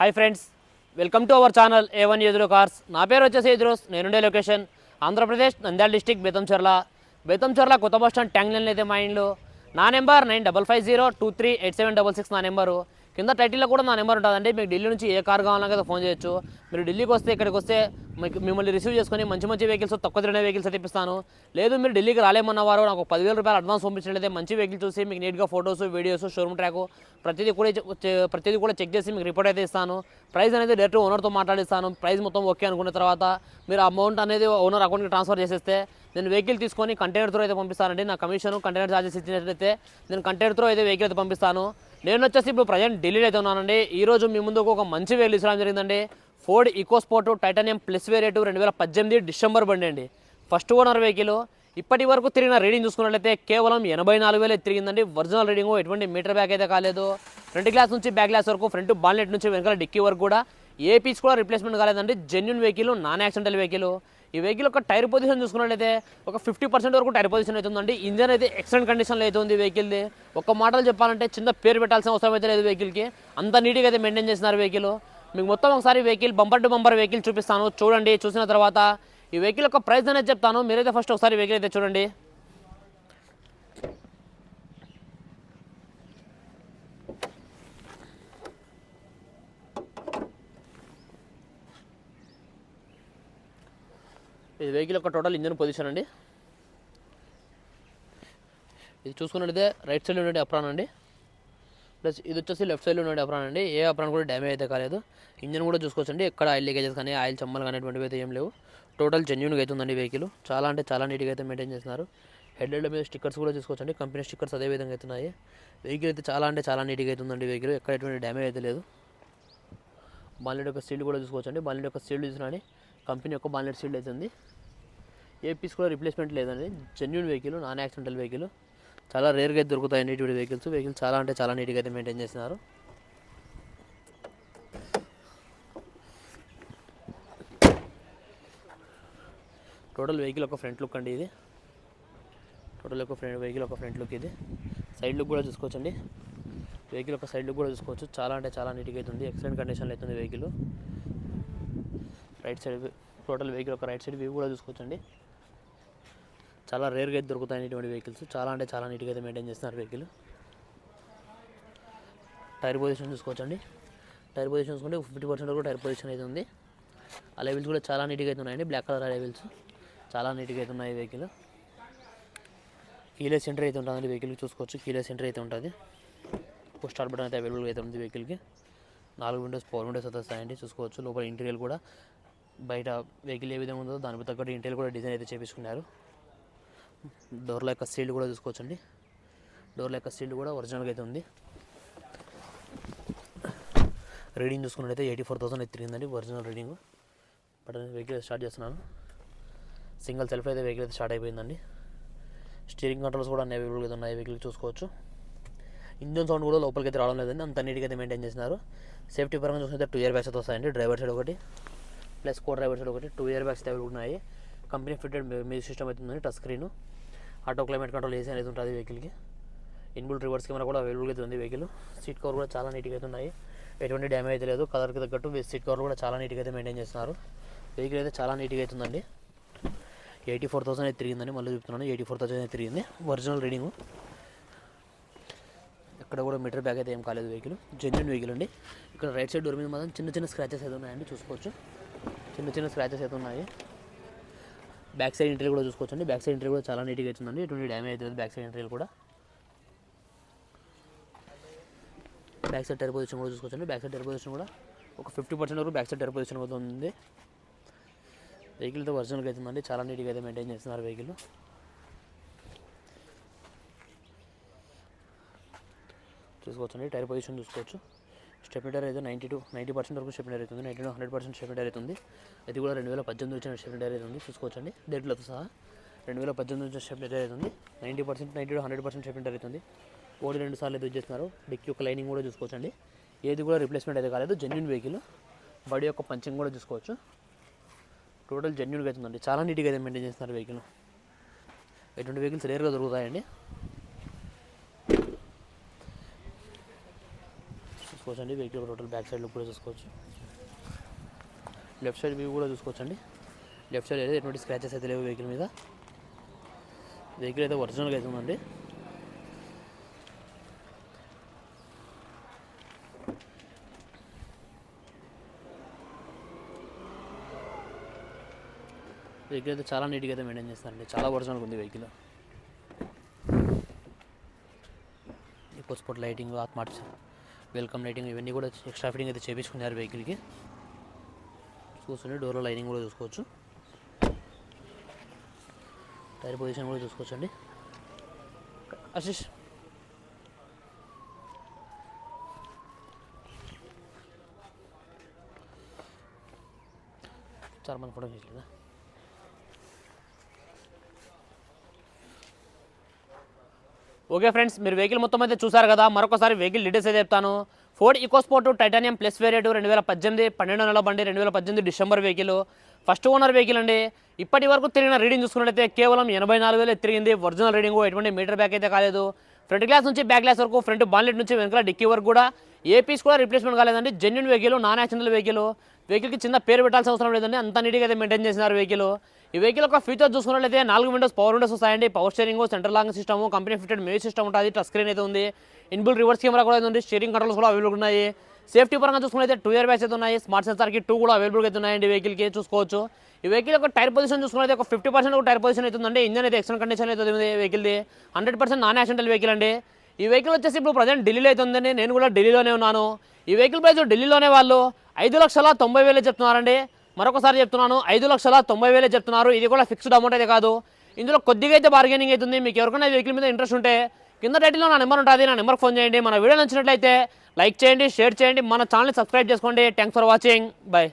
Hi friends welcome to our channel A one ఎదురో cars. నా పేరు వచ్చేసి ఎదురోస్ నేనుండే లొకేషన్. ఆంధ్రప్రదేశ్ నంద్యాల డిస్టిక్ బేతంచర్ల. బేతంచర్ల కొత్త బస్ స్టాండ్ ట్యాంగ్ లైన్ అయితే మా ఇంట్లో నా number nine double five zero two three eight seven double six నా నెంబరు. కింద టైటిల్లో కూడా నా నెంబర్ ఉంటుందండి. మీకు ఢిల్లీ నుంచి ఏ కార్ కావాలన్నా కదా ఫోన్ చేయొచ్చు. మీరు ఢిల్లీకి వస్తే ఇక్కడికి వస్తే మీకు మిమ్మల్ని రిసీవ్ చేసుకొని మంచి మంచి వెహికల్స్ తక్కువ తిరిగిన వెహికల్స్ తెప్పిస్తాను లేదు మీరు ఢిల్లీకి రాలేమన్న వారు నాకు పదివేల రూపాయలు అడ్వాన్స్ పంపించినట్లయితే మంచి వెహికల్ చూసి మీకు నీట్గా ఫోటోస్ వీడియోస్ షోరూమ్ ట్రాక్ ప్రతిదీ కూడా ప్రతిదీ కూడా చెక్ చేసి మీకు రిపోర్ట్ అయితే ఇస్తాను. ప్రైస్ అనేది డైరెక్ట్ ఓనర్తో మాట్లాడిస్తాను. ప్రైస్ మొత్తం ఓకే అనుకున్న తర్వాత మీరు అమౌంట్ అనేది ఓనర్ అకౌంట్కి ట్రాన్స్ఫర్ చేసేస్తే నేను వెహికల్ తీసుకొని కంటైనర్ త్రో అయితే పంపిస్తానండి. నా కమిషన్ కంటైనర్ ఛార్జెస్ ఇచ్చినట్లయితే నేను కంటైనర్ త్రో అయితే వెహికల్ అయితే పంపిస్తాను. నేను వచ్చేసి ఇప్పుడు ప్రజెంట్ ఢిల్లీలో అయితే ఉన్నానండి. ఈ రోజు మీ ముందుకు ఒక మంచి వెహికల్ ఇచ్చడం జరిగిందండి. Ford EcoSport Titanium plus variant రెండు వేల పద్దెనిమిది డిసెంబర్ బండి అండి. ఫస్ట్ ఓనర్ వెహికల్ ఇప్పటి వరకు తిరిగిన రీడింగ్ చూసుకున్నట్లయితే కేవలం ఎనభై నాలుగు వేలు తిరిగిందండి. ఒరిజినల్ రీడింగ్ ఎటువంటి మీటర్ బ్యాక్ అయితే కాలేదు. ఫ్రంట్ గ్లాస్ నుంచి బ్యాక్ గ్లాస్ వరకు ఫ్రంట్ బాన్లెట్ నుంచి వెనకాల డిక్కీ వరకు కూడా ఏ పీస్ కూడా రిప్లేస్మెంట్ కాలేదండి. Genuine vehicle non accidental vehicle ఈ వెహికల్ ఒక టైర్ పొజిషన్ చూసుకున్నట్లయితే ఒక ఫిఫ్టీ పర్సెంట్ వరకు టైర్ పొజిషన్ అవుతుందండి ఇంజన్ అయితే ఎక్సలెంట్ కండిషన్లో అయితే ఉంది వెహికల్ది ఒక మాటలు చెప్పాలంటే చిన్న పేరు పెట్టాల్సిన అవసరం అయితే లేదు వెహికల్కి అంత నీట్గా అయితే మెయింటైన్ చేస్తున్నారు వెహికల్ మీకు మొత్తం ఒకసారి vehicle bumper to bumper vehicle చూపిస్తాను. చూడండి చూసిన తర్వాత ఈ వెహికల్ యొక్క ప్రైస్ అనేది చెప్తాను. మీరైతే ఫస్ట్ ఒకసారి వెహికల్ అయితే చూడండి. ఇది వెహికల్ యొక్క టోటల్ ఇంజన్ పొజిషన్ అండి. ఇది చూసుకున్నట్లయితే రైట్ సైడ్ ఉండే అప్రాన్ అండి. ప్లస్ ఇది వచ్చేసి లెఫ్ట్ సైడ్లో ఉండే అప్రాన్ అండి. ఏ అప్రాన్ కూడా డ్యామేజ్ అయితే కాలేదు. ఇంజన్ కూడా చూసుకోవచ్చండి. ఎక్కడ ఆయిల్ లీకేజెస్ కానీ ఆయిల్ చమ్మలు కానీ అటువంటివి అయితే ఏం లేవు. టోటల్ జెన్యున్గా అవుతుందండి వెహికల్ చాలా అంటే చాలా నీట్గా అయితే మెయింటైన్ చేస్తున్నారు. హెడ్ లైట్ల మీద స్టిక్కర్స్ కూడా చూసుకోవచ్చండి. కంపెనీ స్టిక్కర్స్ అదే విధంగా అవుతున్నాయి. వెహికల్ అయితే చాలా అంటే చాలా నీట్గా అవుతుందండి వెహికల్ ఎక్కడ ఎటువంటి డ్యామేజ్ అయితే లేదు. బాలెట్ యొక్క సీల్డ్ కూడా చూసుకోవచ్చండి. బాలెట్ యొక్క సీల్డ్ చూసినా కంపెనీ యొక్క బాన్లెట్ సీల్డ్ అవుతుంది ఏ పీస్ కూడా రిప్లేస్మెంట్ లేదండి. Genuine vehicle non accidental vehicle చాలా రేర్గా అయితే దొరుకుతాయి ఇటువంటి వెహికల్స్ వెహికల్ చాలా అంటే చాలా నీట్గా అయితే మెయింటైన్ చేస్తున్నారు. టోటల్ వెహికల్ ఒక ఫ్రంట్ లుక్ అండి ఇది. టోటల్ ఒక ఫ్రంట్ వెహికల్ ఒక ఫ్రంట్ లుక్ ఇది. సైడ్ లుక్ కూడా చూసుకోవచ్చండి. వెహికల్ ఒక సైడ్ లుక్ కూడా చూసుకోవచ్చు. చాలా అంటే చాలా నీట్గా అవుతుంది ఎక్సలెంట్ కండిషన్లో అవుతుంది vehicle right side total vehicle ఒక రైట్ సైడ్ వ్యూ కూడా చూసుకోవచ్చండి. చాలా రేర్గా అయితే దొరుకుతాయి ఇటువంటి వెహికల్స్. చాలా అంటే చాలా నీట్గా అయితే మెయింటైన్ చేస్తున్నారు వెహికల్. టైర్ పొజిషన్ చూసుకోవచ్చండి. టైర్ పొజిషన్ చూసుకుంటే ఫిఫ్టీ పర్సెంట్ వరకు టైర్ పొజిషన్ అయితే ఉంది. ఆ లెవెల్స్ కూడా చాలా నీట్గా అయితే ఉన్నాయండి. Black colour levels. చాలా నీట్గా అయితే ఉన్నాయి వెహికల్. కీలెస్ సెంటర్ అయితే ఉంటుందండి వెహికల్ చూసుకోవచ్చు. కీలెస్ సెంటర్ అయితే ఉంటుంది. పుష్ స్టార్ట్ బటన్ అయితే అవైలబుల్గా అయితే ఉంది వెహికల్కి. నాలుగు విండోస్ ఫోర్ విండోస్ అయితే వస్తాయండి. చూసుకోవచ్చు. లోపల ఇంటీరియర్ కూడా బయట వెహికల్ ఏ విధంగా ఉందో దానికి తగ్గట్టు ఇంటీరియర్ కూడా డిజైన్ అయితే చేపించుకున్నారు. డోర్ల యొక్క సీల్డ్ కూడా చూసుకోవచ్చండి. డోర్ల యొక్క సీల్డ్ కూడా ఒరిజినల్గా అయితే ఉంది. రీడింగ్ చూసుకున్నట్టయితే ఎయిటీ ఫోర్ థౌసండ్ అయితే తిరిగిందండి original reading. But vehicle start చేస్తున్నాను. సింగిల్ సెల్ఫ్ అయితే వెహికల్ అయితే స్టార్ట్ అయిపోయిందండి. స్టీరింగ్ కంట్రోల్స్ కూడా అన్ని అవైలబుల్గా ఉన్నాయి. వెహికల్ చూసుకోవచ్చు. ఇంజన్ సౌండ్ కూడా లోపలికి అయితే రావడం లేదండి. అంత నీట్గా అయితే మెయింటైన్ చేస్తున్నారు సేఫ్టీ పరంగా చూసుకుంటే టూ ఇయర్ బ్యాగ్స్ అయితే వస్తాయండి. డ్రైవర్ సైడ్ ఒకటి. ప్లస్ కో డ్రైవర్స్ ఒకటి టూ ఇయర్ బ్యాగ్స్ అయితే అవైలబుల్ ఉన్నాయి కంపెనీ ఫిట్టెడ్ మ్యూజిక్ సిస్టమ్ అయితే touch screen auto climate control AC అనేది ఉంటుంది వెహికల్కి ఇన్బుల్ రివర్స్ కెమెరా కూడా అవైలబుల్గా అయితే ఉంది వెహికల్ సీట్ కవర్ కూడా చాలా నీట్గా అయితే ఉన్నాయి. ఎటువంటి డ్యామేజ్ అయితే లేదు. కలర్కి తగ్గట్టు సీట్ కవర్ కూడా చాలా నీట్గా అయితే మెయింటైన్ చేస్తున్నారు. వెహికల్ అయితే చాలా నీట్గా అవుతుందండి ఎయిటీ ఫోర్ థౌసండ్ అయితే తిరిగిందండి. మళ్ళీ చెప్తున్నాను ఎయిటీ ఫోర్ థౌసండ్ అయితే తిరిగింది. ఒరిజినల్ రీడింగ్ ఇక్కడ కూడా మీటర్ బ్యాగ్ అయితే ఏం కాలేదు వెహికల్ జెన్యున్ వెహికల్ అండి. ఇక్కడ రైట్ సైడ్ డోర్ మీద మాత్రం చిన్న చిన్న స్క్రాచెస్ అయితే ఉన్నాయండి. చూసుకోవచ్చు. చిన్న చిన్న స్క్రాచెస్ అయితే ఉన్నాయి. బ్యాక్ సైడ్ ఇంటర్వ్యూ కూడా చూసుకోవచ్చండి. బ్యాక్ సైడ్ ఇంటర్వ్యూ కూడా చాలా నీట్గా అవుతుందండి ఎటువంటి డ్యామేజ్ అవుతుంది బ్యాక్ సైడ్ ఇంటర్వ్యూ కూడా. బ్యాక్ సైడ్ టైర్ పొజిషన్ కూడా చూసుకోవచ్చండి. బ్యాక్ సైడ్ టైర్ పొజిషన్ కూడా ఒక ఫిఫ్టీ పర్సెంట్ వరకు బ్యాక్ సైడ్ టైర్ పొజిషన్ కూడా ఉంది. వెహికల్తో ఒరిజినల్గా అవుతుందండి చాలా నీట్గా అయితే మెయింటైన్ చేస్తున్నారు వెహికల్ చూసుకోవచ్చండి. టైర్ పొజిషన్ చూసుకోవచ్చు. స్టెప్నీ అయితే నైంటీ టు నైంటీ పర్సెంట్ వరకు స్టెప్నీ అవుతుంది ninety to hundred percent stepney అవుతుంది అది కూడా రెండు వేల పద్దెనిమిది వచ్చిన స్టెప్నీ అవుతుంది చూసుకోవచ్చండి. డేట్లతో సహా రెండు వేల పద్దెనిమిది వచ్చిన స్టెప్నీ అవుతుంది ninety percent ninety to hundred percent stepney అవుతుంది ఓడి రెండు సార్లు అయితే చేస్తున్నారు. డిక్కీ యొక్క లైనింగ్ కూడా చూసుకోవచ్చండి. ఏది కూడా రిప్లేస్మెంట్ అయితే కాలేదు. జెన్యున్ వెహికల్ బాడీ యొక్క పంచింగ్ కూడా చూసుకోవచ్చు. టోటల్ జెన్యున్గా అవుతుందండి చాలా నీట్గా అయితే మెయింటైన్ చేస్తున్నారు వెహికల్ ఎటువంటి వెహికల్స్ రేర్గా దొరుకుతాయండి. చూసుకోవచ్చండి. Vehicle total back side look కూడా చూసుకోవచ్చు. లెఫ్ట్ సైడ్ వ్యూ కూడా చూసుకోవచ్చండి. లెఫ్ట్ సైడ్ అయితే ఎటువంటి స్క్రాచెస్ అయితే లేవు వెహికల్ మీద. వెహికల్ అయితే ఒరిజినల్గా అయితే ఉందండి. వెహికల్ అయితే చాలా నీట్గా అయితే మెయింటైన్ చేస్తారండి. చాలా ఒరిజినల్గా ఉంది వెహికల్ ఎక్కువ స్పాట్ లైటింగ్ ఆత్మార్ట్స్ వెల్కమ్ లైటింగ్ ఇవన్నీ కూడా ఎక్స్ట్రా ఫిట్టింగ్ అయితే చేపించుకున్నారు వెహికల్కి. చూస్తుంటే డోర్లో లైనింగ్ కూడా చూసుకోవచ్చు. టైర్ పొజిషన్ కూడా చూసుకోవచ్చు అండి ఆశిష్. చాలా మంది ఫోటో తీసలేదా ఓకే ఫ్రెండ్స్ మీరు వెహికల్ మొత్తం అయితే చూసారు కదా మరొకసారి వెహికల్ డీటెయిల్స్ అయితే చెప్తాను. Ford EcoSport titanium plus variant రెండు వేల పద్దెనిమిది పన్నెండు నెలల బండి రెండు వేల పద్దెనిమిది December vehicle first owner vehicle అండి. ఇప్పటి వరకు తిరిగిన రీడింగ్ చూసుకున్నట్లయితే కేవలం ఎనభై నాలుగు వేలు తిరిగింది. ఒరిజినల్ రీడింగ్ ఎటువంటి మీటర్ బ్యాక్ అయితే కాలేదు. ఫ్రంట్ గ్లాస్ నుంచి బ్యాక్ గ్లాస్ వరకు ఫ్రంట్ బాన్లెట్ నుంచి వెనకాల డిక్కీ వరకు కూడా. ఏ పీస్ కూడా రిప్లేస్మెంట్ కాలేదండి. Genuine vehicle non accidental vehicle వెహికల్కి చిన్న పేరు పెట్టాల్సిన అవసరం లేదండి. అంత నీట్గా అయితే మెయింటైన్ చేసినారు వెహికల్ ఈ వెహికల్ యొక్క ఫీచర్ చూసుకున్నట్లయితే నాలుగు విండోస్ పవర్ విండోస్ వస్తాయండి. Power steering central lock system company fitted music system ఉంటుంది. టచ్ స్క్రీన్ అయితే ఉంది. ఇన్బుల్ రివర్స్ కెమెరా కూడా ఉంది. స్టీరింగ్ కంట్రోల్స్ కూడా అవైలబుల్ ఉన్నాయి. సేఫ్టీ పరంగా చూసుకున్నైతే టూ ఇయర్ బ్యాచ్ అయితే ఉన్నాయి. స్మార్ట్ సెన్సార్కి టూ కూడా అవైలబుల్ అయితే ఉన్నాయండి వెహికల్కి చూసుకోవచ్చు. ఈ వెహికల్ యొక్క టైర్ పొజిషన్ చూసుకున్నట్లయితే ఒక ఫిఫ్టీ పర్సెంట్ టైర్ పొజిషన్ అవుతుందండి ఇంజన్ అయితే ఎక్సలెంట్ కండిషన్ అయితే ఉంది వెహికల్ది hundred percent non accidental vehicle అండి. ఈ వెహికల్ వచ్చేసి ఇప్పుడు ప్రజెంట్ ఢిల్లీలో అయితే ఉందండి. నేను కూడా ఢిల్లీలోనే ఉన్నాను. ఈ వెహికల్ ప్రైస్ ఢిల్లీలోనే వాళ్ళు ఐదు లక్షల తొంభై వేలు చెప్తున్నారండి. మరొకసారి చెప్తున్నాను ఐదు లక్షల తొంభై వేలే చెప్తున్నారు. ఇది కూడా ఫిక్స్డ్ అమౌంట్ అయితే కాదు. ఇందులో కొద్దిగా అయితే బార్గెనింగ్ అవుతుంది. మీకు ఎవరికైనా వెహికల్ మీద ఇంట్రెస్ట్ ఉంటే కింద టైటిల్లో నా నెంబర్ ఉంటుంది. నా నెంబర్కి ఫోన్ చేయండి. మన వీడియో నచ్చినట్లయితే లైక్ చేయండి షేర్ చేయండి. మన ఛానల్ సబ్స్క్రైబ్ చేసుకోండి. Thanks for watching bye